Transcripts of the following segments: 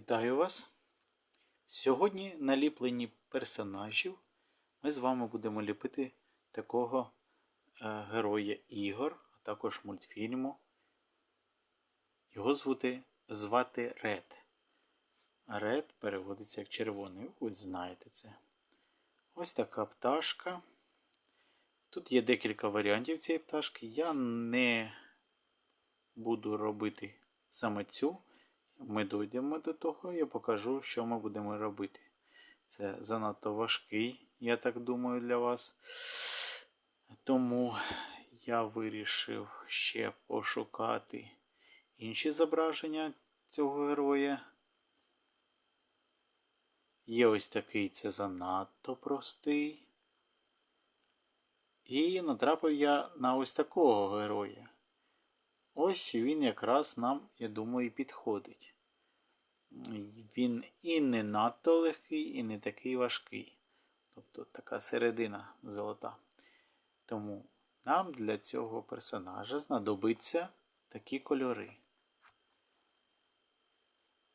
Вітаю вас! Сьогодні на ліпленні персонажів ми з вами будемо ліпити такого е, героя ігор, а також мультфільму. Його звати, звати Ред. Ред переводиться як червоний, ви знаєте це. Ось така пташка. Тут є декілька варіантів цієї пташки. Я не буду робити саме цю. Ми дійдемо до того, я покажу, що ми будемо робити. Це занадто важкий, я так думаю, для вас. Тому я вирішив ще пошукати інші зображення цього героя. Є ось такий, це занадто простий. І натрапив я на ось такого героя. Ось він якраз нам, я думаю, підходить. Він і не надто легкий, і не такий важкий. Тобто така середина золота. Тому нам для цього персонажа знадобиться такі кольори.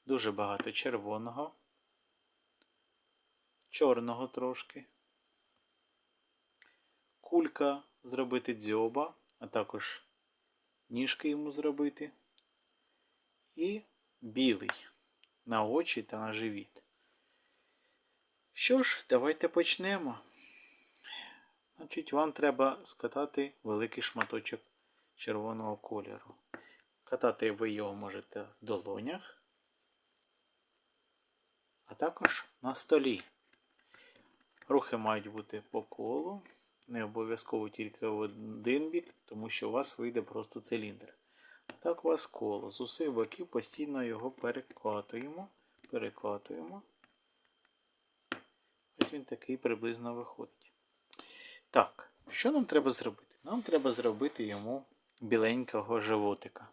Дуже багато червоного, чорного трошки, кулька зробити дзьоба, а також ніжки йому зробити. І білий на очі та на живіт. Що ж, давайте почнемо. Значить, вам треба скатати великий шматочок червоного кольору. Катати ви його можете в долонях, а також на столі. Рухи мають бути по колу. Не обов'язково тільки в один бік, тому що у вас вийде просто циліндр. А так у вас коло. З усіх боків постійно його перекатуємо. Перекатуємо. Ось він такий приблизно виходить. Так, що нам треба зробити? Нам треба зробити йому біленького животика.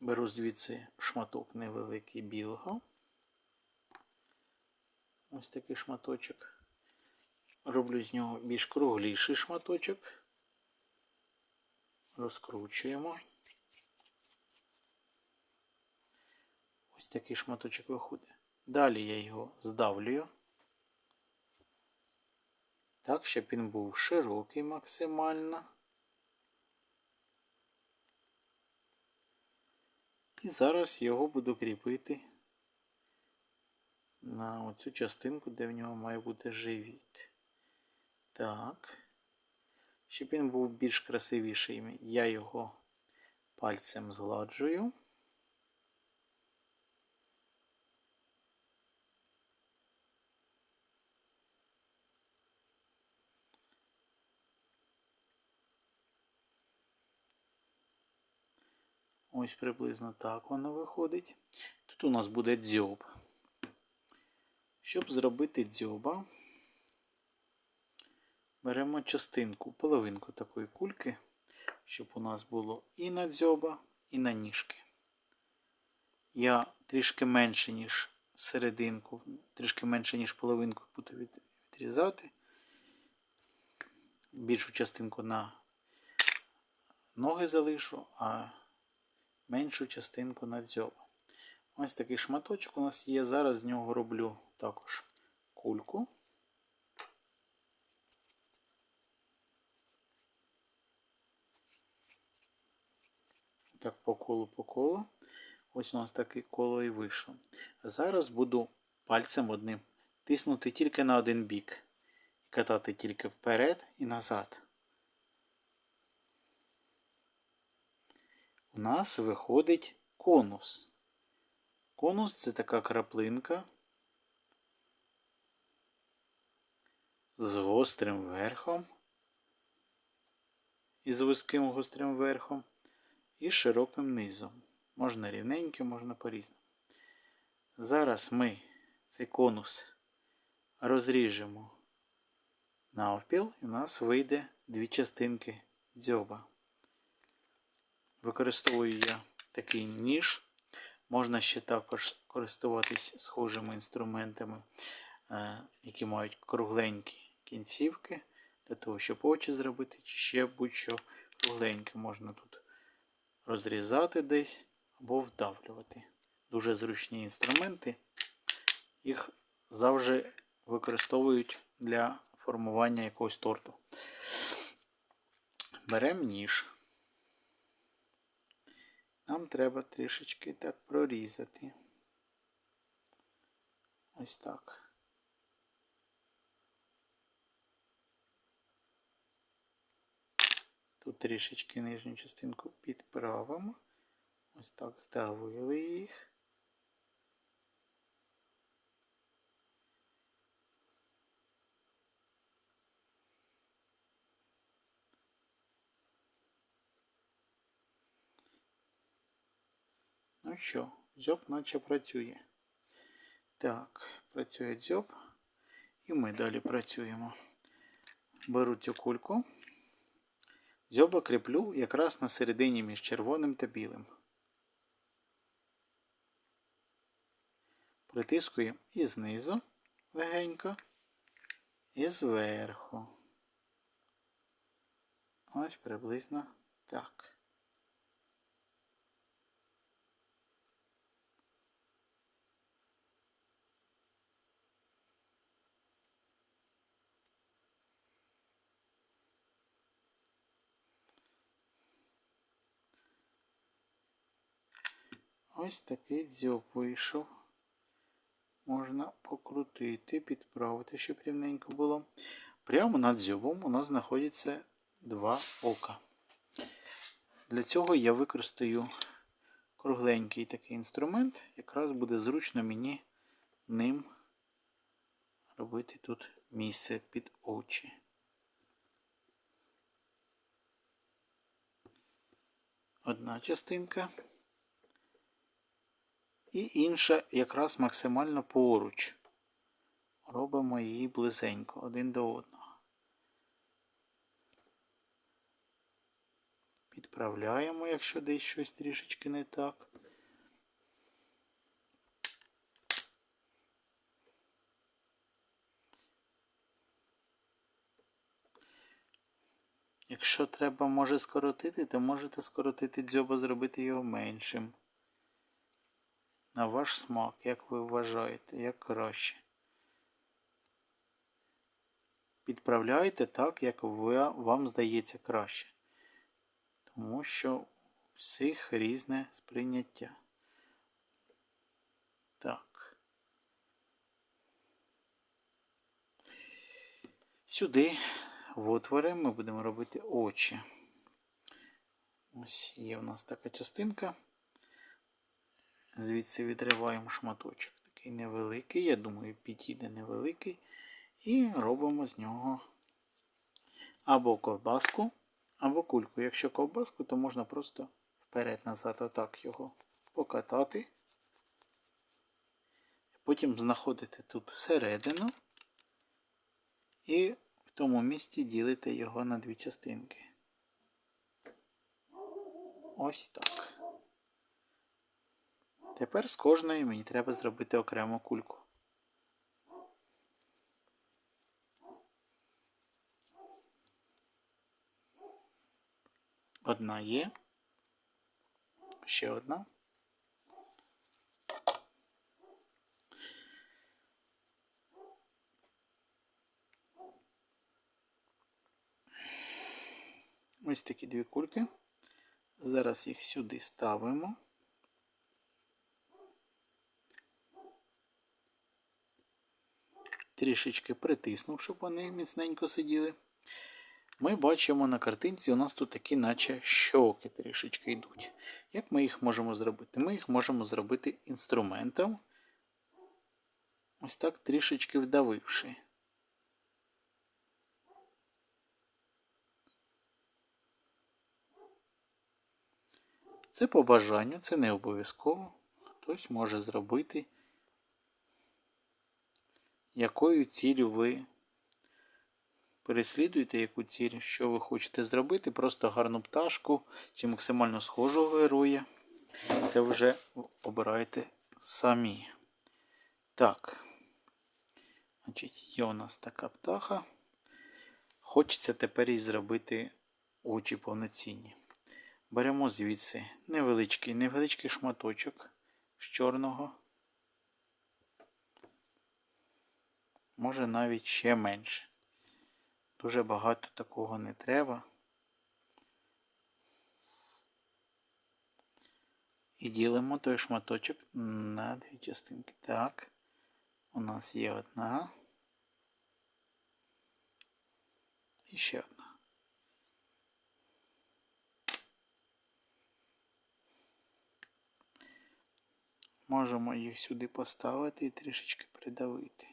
Беру звідси шматок невеликий білого. Ось такий шматочок. Роблю з нього більш кругліший шматочок. Розкручуємо. Ось такий шматочок виходить. Далі я його здавлюю. Так, щоб він був широкий максимально. І зараз його буду кріпити на оцю частинку, де в нього має бути живіт. Так. Щоб він був більш красивіший, я його пальцем згладжую. Ось приблизно так воно виходить. Тут у нас буде дзьоб. Щоб зробити дзьоба, беремо частинку, половинку такої кульки, щоб у нас було і на дзьоба, і на ніжки. Я трішки менше, ніж серединку, трішки менше, ніж половинку буду відрізати. Більшу частинку на ноги залишу, а меншу частинку на дзьоба. Ось такий шматочок у нас є. Зараз з нього роблю також кульку. Так, по колу по колу. Ось у нас таке коло і вийшло. Зараз буду пальцем одним тиснути тільки на один бік. І катати тільки вперед і назад. У нас виходить конус. Конус це така краплинка з гострим верхом. І з вузьким гострим верхом і широким низом. Можна рівненько, можна по-різному. Зараз ми цей конус розріжемо навпіл, і у нас вийде дві частинки дзьоба. Використовую я такий ніж. Можна ще також користуватись схожими інструментами, е, які мають кругленькі кінцівки, для того, щоб очі зробити, чи ще будь-що кругленьке можна тут розрізати десь або вдавлювати. дуже зручні інструменти. Їх завжди використовують для формування якогось торту. Беремо ніж. Нам треба трішечки так прорізати. Ось так. Тут трішечки нижню частинку підправимо. Ось так здавили їх. Ну що, дзьоб наче працює. Так, працює дзьоб. І ми далі працюємо. Беру цю кульку. Дзьоба кріплю якраз на середині між червоним та білим. Притискуємо і знизу легенько, і зверху. Ось приблизно так. Ось такий дзьоб вийшов. Можна покрутити, підправити, щоб рівненько було. Прямо над дзьобом у нас знаходяться два ока. Для цього я використаю кругленький такий інструмент. Якраз буде зручно мені ним робити тут місце під очі. Одна частинка і інша якраз максимально поруч. Робимо її близенько один до одного. Підправляємо, якщо десь щось трішечки не так. Якщо треба може скоротити, то можете скоротити дзьоба, зробити його меншим на ваш смак, як ви вважаєте, як краще. Підправляйте так, як ви, вам здається краще. Тому що всіх різне сприйняття. Так. Сюди в отвори ми будемо робити очі. Ось є в нас така частинка. Звідси відриваємо шматочок. Такий невеликий, я думаю, підійде невеликий. І робимо з нього або ковбаску, або кульку. Якщо ковбаску, то можна просто вперед-назад отак його покатати. Потім знаходити тут середину і в тому місці ділити його на дві частинки. Ось так. Тепер з кожної мені треба зробити окрему кульку. Одна є. Ще одна. Ось такі дві кульки. Зараз їх сюди ставимо. Трішечки притиснув, щоб вони міцненько сиділи. Ми бачимо на картинці, у нас тут такі, наче щоки трішечки йдуть. Як ми їх можемо зробити? Ми їх можемо зробити інструментом, ось так трішечки вдавивши. Це по бажанню, це не обов'язково. Хтось може зробити якою цілю ви переслідуєте яку ціль, що ви хочете зробити, просто гарну пташку чи максимально схожого героя. Це вже обирайте самі. Так, значить, є у нас така птаха. Хочеться тепер і зробити очі повноцінні. Беремо звідси невеличкий невеличкий шматочок з чорного. Може навіть ще менше. Дуже багато такого не треба. І ділимо той шматочок на дві частинки. Так, у нас є одна. І ще одна. Можемо їх сюди поставити і трішечки придавити.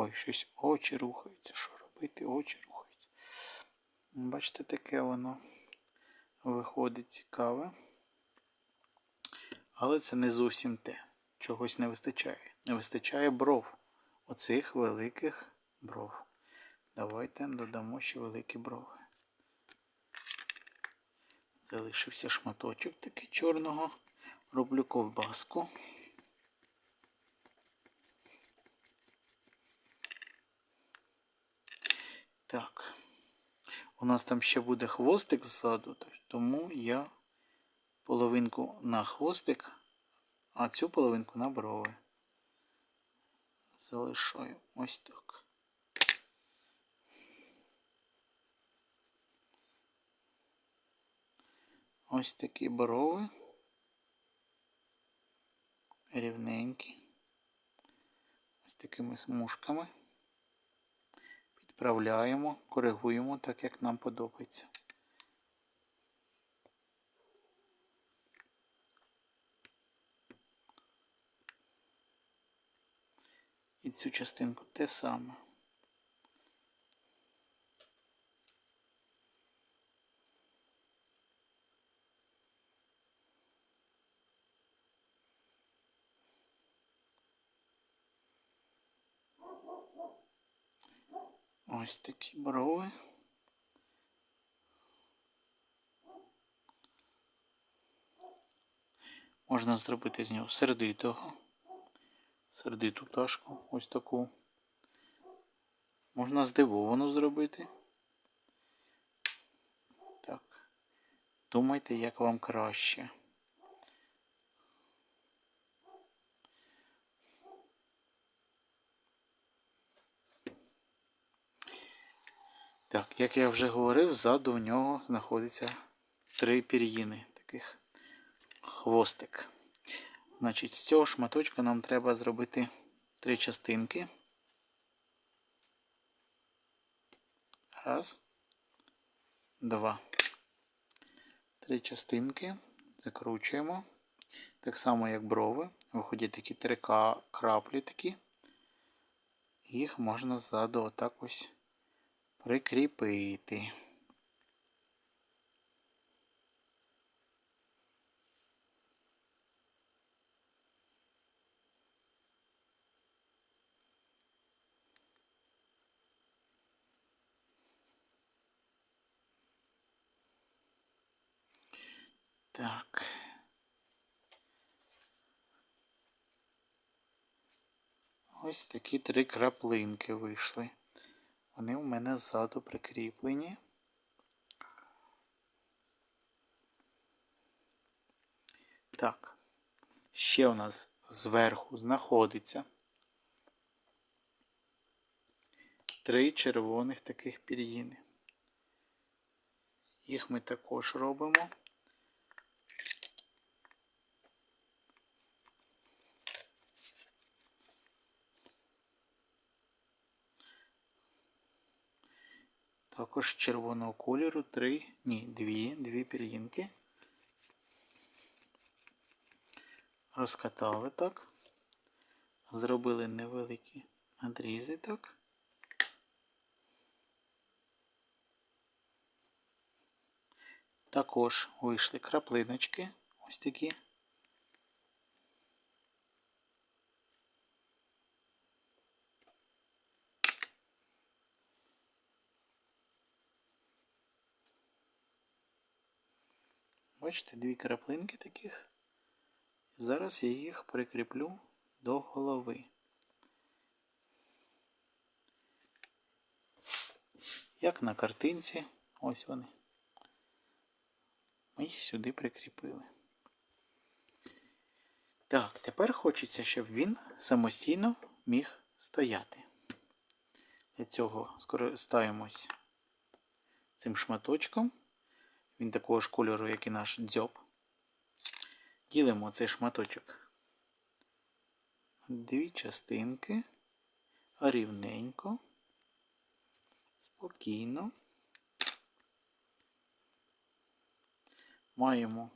Ой, щось очі рухаються. Що робити? Очі рухаються. Бачите, таке воно виходить цікаве. Але це не зовсім те. Чогось не вистачає. Не вистачає бров. Оцих великих бров. Давайте додамо ще великі брови. Залишився шматочок такий чорного. Роблю ковбаску. Так. У нас там ще буде хвостик ззаду, тому я половинку на хвостик, а цю половинку на брови. Залишаю ось так. Ось такі брови. Рівненькі. Ось такими смужками. Підправляємо, коригуємо так, як нам подобається. І цю частинку те саме. Ось такі брови. Можна зробити з нього сердитого, сердиту пташку, ось таку. Можна здивовану зробити. Так. Думайте, як вам краще. Так, як я вже говорив, ззаду у нього знаходиться три пір'їни, таких хвостик. Значить, з цього шматочка нам треба зробити три частинки. Раз, два. Три частинки. Закручуємо. Так само, як брови. Виходять такі три краплі такі. Їх можна ззаду отак ось прикріпити. Так. Ось такі три краплинки вийшли. Вони у мене ззаду прикріплені. Так, ще у нас зверху знаходиться три червоних таких пір'їни. Їх ми також робимо. Також червоного кольору три, ні, дві, дві пір'їнки. Розкатали так. Зробили невеликі надрізи так. Також вийшли краплиночки ось такі. бачите, дві краплинки таких. Зараз я їх прикріплю до голови. Як на картинці, ось вони. Ми їх сюди прикріпили. Так, тепер хочеться, щоб він самостійно міг стояти. Для цього скористаємось цим шматочком. Він такого ж кольору, як і наш дзьоб. Ділимо цей шматочок дві частинки рівненько, спокійно. Маємо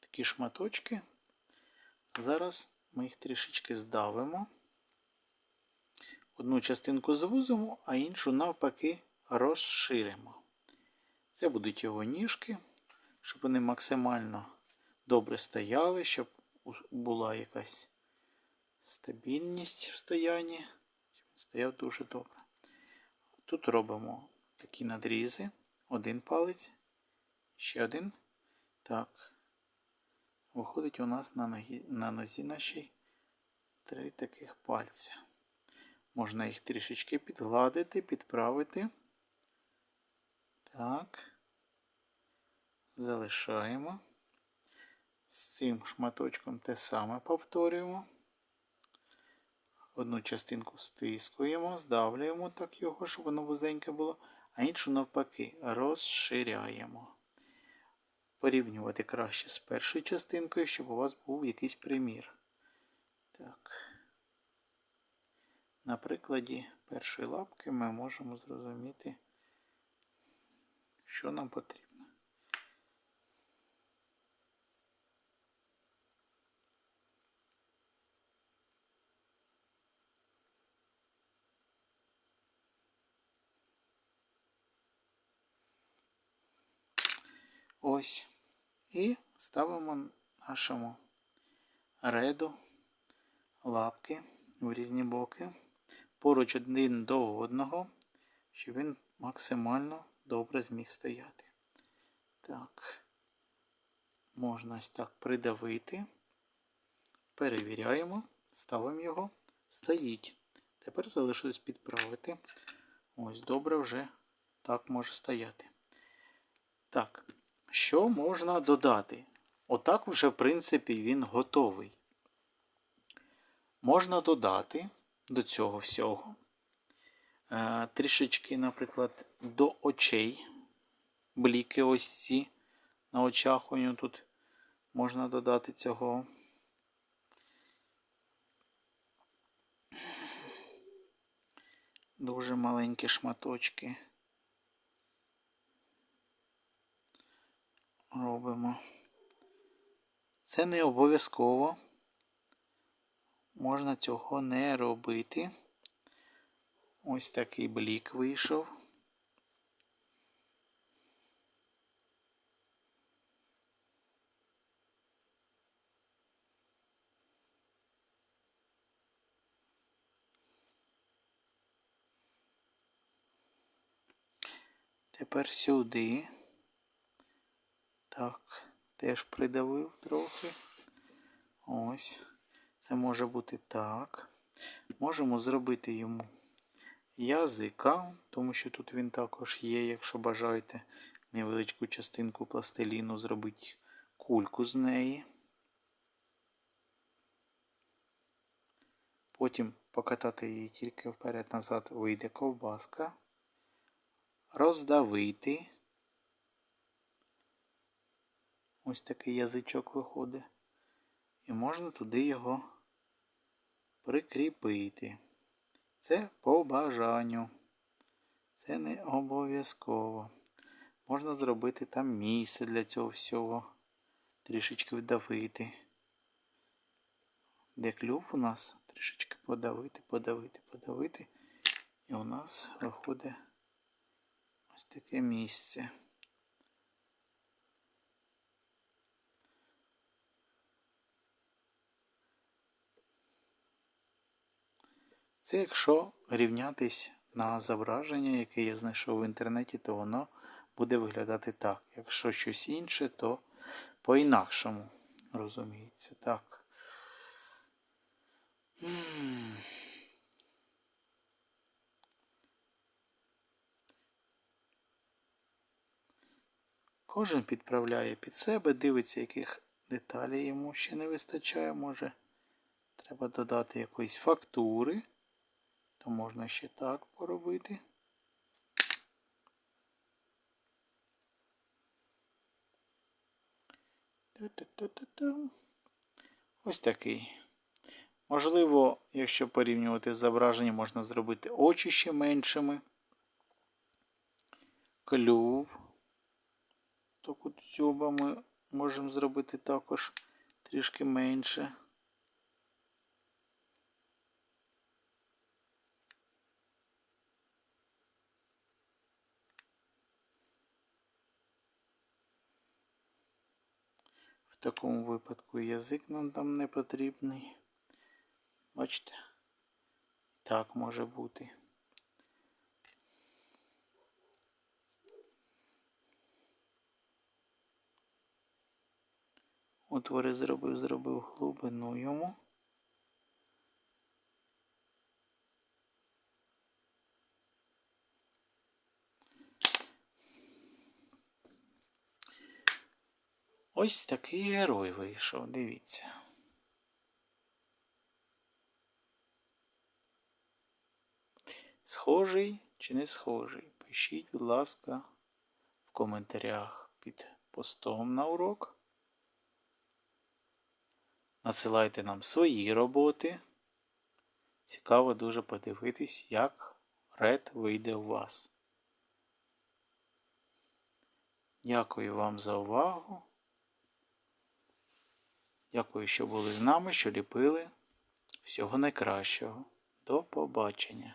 такі шматочки. Зараз ми їх трішечки здавимо. Одну частинку звузимо, а іншу навпаки розширимо. Це будуть його ніжки, щоб вони максимально добре стояли, щоб була якась стабільність в стоянні, щоб він стояв дуже добре. Тут робимо такі надрізи, один палець, ще один. Так, виходить у нас на, ногі, на нозі нашій три таких пальця. Можна їх трішечки підгладити, підправити. Так. Залишаємо. З цим шматочком те саме повторюємо. Одну частинку стискуємо, здавлюємо так його, щоб воно вузеньке було, а іншу навпаки розширяємо. Порівнювати краще з першою частинкою, щоб у вас був якийсь примір. Так. На прикладі першої лапки ми можемо зрозуміти, що нам потрібно. Ось. І ставимо нашому реду лапки в різні боки поруч один до одного, щоб він максимально добре зміг стояти. Так, можна ось так придавити. Перевіряємо, ставимо його, стоїть. Тепер залишилось підправити. Ось, добре вже так може стояти. Так, що можна додати? Отак вже, в принципі, він готовий. Можна додати до цього всього. Е, трішечки, наприклад, до очей. Бліки ось ці на очах у нього тут можна додати цього. Дуже маленькі шматочки. Робимо. Це не обов'язково можна цього не робити. Ось такий блік вийшов. Тепер сюди. Так, теж придавив трохи. Ось. Це може бути так. Можемо зробити йому язика, тому що тут він також є, якщо бажаєте невеличку частинку пластиліну, зробити кульку з неї. Потім покатати її тільки вперед-назад вийде ковбаска. Роздавити. Ось такий язичок виходить. І можна туди його прикріпити. Це по бажанню. Це не обов'язково. Можна зробити там місце для цього всього. Трішечки вдавити. Де клюв у нас трішечки подавити, подавити, подавити. І у нас виходить ось таке місце. Це якщо рівнятись на зображення, яке я знайшов в інтернеті, то воно буде виглядати так. Якщо щось інше, то по-інакшому. Розуміється, так. Кожен підправляє під себе, дивиться, яких деталей йому ще не вистачає, може. Треба додати якоїсь фактури то можна ще так поробити. Ось такий. Можливо, якщо порівнювати з зображенням, можна зробити очі ще меншими. Клюв. Таку дзьоба ми можемо зробити також трішки менше. Такому випадку язик нам там не потрібний. Бачите? Так може бути. Отвори зробив, зробив глибину йому. Ось такий герой вийшов, дивіться. Схожий чи не схожий? Пишіть, будь ласка, в коментарях під постом на урок. Надсилайте нам свої роботи. Цікаво дуже подивитись, як ред вийде у вас. Дякую вам за увагу. Дякую, що були з нами, що ліпили. Всього найкращого. До побачення!